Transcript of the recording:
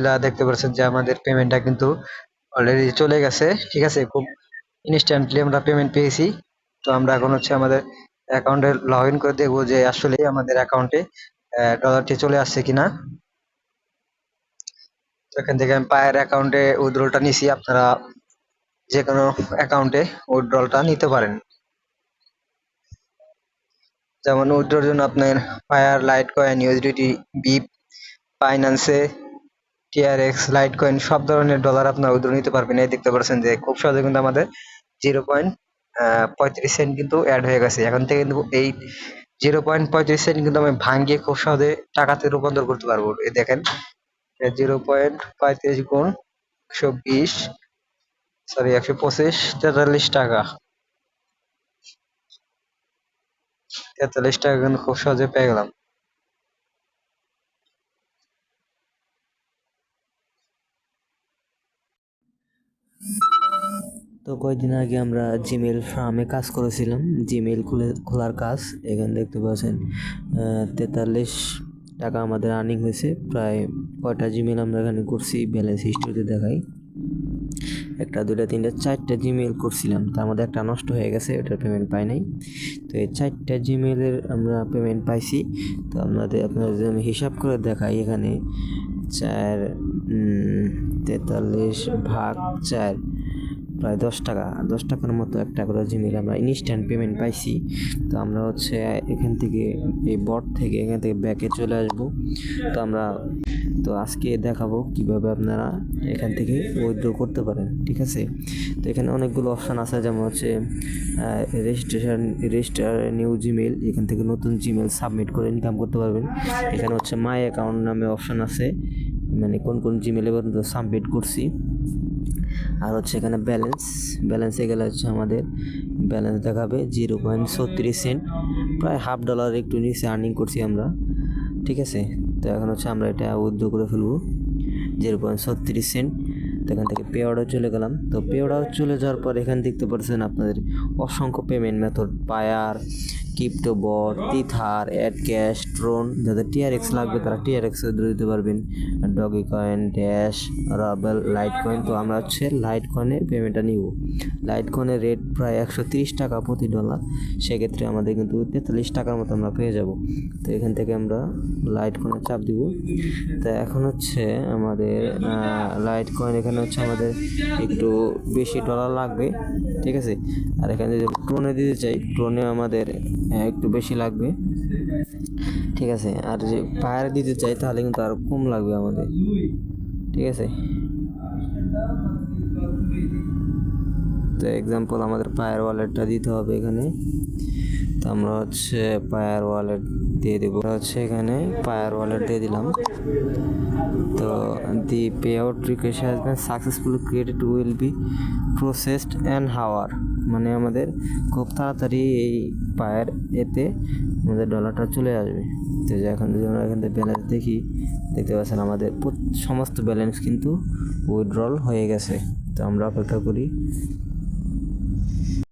আলহামদুলিল্লাহ দেখতে পাচ্ছেন যে আমাদের পেমেন্টটা কিন্তু অলরেডি চলে গেছে, ঠিক আছে? খুব ইনস্ট্যান্টলি আমরা পেমেন্ট পেয়েছি। তো আমরা এখন হচ্ছে আমাদের অ্যাকাউন্টে লগ ইন করে দেখব যে আসলে আমাদের অ্যাকাউন্টে ডলারটি চলে আসছে কিনা। তো এখান থেকে আমি পায়ের অ্যাকাউন্টে উইথড্রলটা নিছি, আপনারা যে কোনো অ্যাকাউন্টে উইথড্রলটা নিতে পারেন। যেমন উইথড্রোর জন্য আপনার fire light coin USDT beep ফাইন্যান্সে টিআরএক্স লাইট কয়েন সব ধরনের ডলার আপনার উইথড্র নিতে পারবেন। এই দেখতে পাচ্ছেন যে খুব সহজে কিন্তু আমাদের জিরো পয়েন্ট পঁয়ত্রিশ সেন্ট কিন্তু অ্যাড হয়ে গেছে। এখন থেকে কিন্তু এই জিরো পয়েন্ট পঁয়ত্রিশ সেন্ট কিন্তু আমি ভাঙিয়ে খুব সহজে টাকাতে রূপান্তর করতে পারব। এই দেখেন জিরো পয়েন্ট পঁয়ত্রিশ গুণ একশো বিশ সরি একশো পঁচিশ, তেতাল্লিশ টাকা। তেতাল্লিশ টাকা কিন্তু খুব সহজে পেয়ে গেলাম। তো কয়েকদিন আগে আমরা জিমেল ফার্মে কাজ করেছিলাম। জিমেল খুলে, খোলার কাজ। এখানে দেখতে পাচ্ছেন তেতাল্লিশ টাকা আমাদের আর্নিং হয়েছে। প্রায় কয়টা জিমেল আমরা এখানে করছি ব্যালেন্স হিস্ট্রিতে দেখাই। একটা, দুইটা, তিনটা, চারটা জিমেল করছিলাম। তার মধ্যে একটা নষ্ট হয়ে গেছে, ওটার পেমেন্ট পাই নাই। তো এই চারটা জিমেলের আমরা পেমেন্ট পাইছি। তো আপনাদের আপনাদের যদি আমি হিসাব করে দেখাই, এখানে চার তেতাল্লিশ ভাগ চার। প্রায় দশ টাকা, দশ টাকার মতো একটা করে জিমেল আমরা ইনস্ট্যান্ট পেমেন্ট পাইছি। তো আমরা হচ্ছে এখান থেকে এই বট থেকে এখান থেকে ব্যাকে চলে আসব। তো আমরা, তো আজকে দেখাবো কীভাবে আপনারা এখান থেকে উইথড্র করতে পারেন, ঠিক আছে? তো এখানে অনেকগুলো অপশান আছে, যেমন হচ্ছে রেজিস্ট্রেশন রেজিস্টার নিউ জিমেল এখান থেকে নতুন জিমেল সাবমিট করে ইনকাম করতে পারবেন। এখানে হচ্ছে মাই অ্যাকাউন্ট নামে অপশান আছে মানে কোন কোন জিমেলে সাবমিট করছি। আর হচ্ছে এখানে ব্যালেন্স ব্যালেন্সে গেলে হচ্ছে আমাদের ব্যালেন্স দেখাবে জিরো পয়েন্ট ছত্রিশ সেন্ট প্রায় হাফ ডলার একটু নিচে আর্নিং করছি আমরা, ঠিক আছে? তো এখন হচ্ছে আমরা এটা উইথড্র করে ফেলব জিরো পয়েন্ট ছত্রিশ সেন্ট তো এখান থেকে পে অর্ডার চলে গেলাম। তো পে অর্ডার চলে যাওয়ার পর এখানে দেখতে পাচ্ছেন আপনাদের অসংখ্য payment method Payeer crypto bot tether add cash Tron যাদের টিআরএক্স লাগবে, তারা টিআরএক্স দিতে পারবেন। ডগি কয়েন ড্যাশ রাবেল লাইট কয়েন তো আমরা হচ্ছে লাইট কয়েনের পেমেন্টটা নিব। লাইট কয়েনের রেট প্রায় একশো তিরিশ টাকা প্রতি ডলার সেক্ষেত্রে আমাদের কিন্তু তেতাল্লিশ টাকার মতো আমরা পেয়ে যাব। তো এখান থেকে আমরা লাইট কয়েনে চাপ দিব। তো এখন হচ্ছে আমাদের লাইট কয়েন এখানে হচ্ছে আমাদের একটু বেশি ডলার লাগবে। ঠিক আছে? আর এখানে যদি ট্রোনে দিতে চাই ট্রোনে আমাদের একটু বেশি লাগবে। ঠিক আছে, আর যে পায়ার দিতে চাই তাহলে কিন্তু আরও কম লাগবে আমাদের। ঠিক আছে? তো এক্সাম্পল আমাদের পায়ার ওয়ালেটটা দিতে হবে এখানে। তো আমরা হচ্ছে পায়ার ওয়ালেট দিয়ে দেবো। হচ্ছে এখানে পায়ার ওয়ালেট দিয়ে দিলাম। তো the pay out request has been successfully created will be processed and hour মানে আমাদের খুব তাড়াতাড়ি এই পায়ের এতে আমাদের ডলারটা চলে আসবে। তো এখন যদি আমরা এখান থেকে ব্যালেন্স দেখি, দেখতে পাচ্ছেন আমাদের সমস্ত ব্যালেন্স কিন্তু উইড্রল হয়ে গেছে। তো আমরা অপেক্ষা করি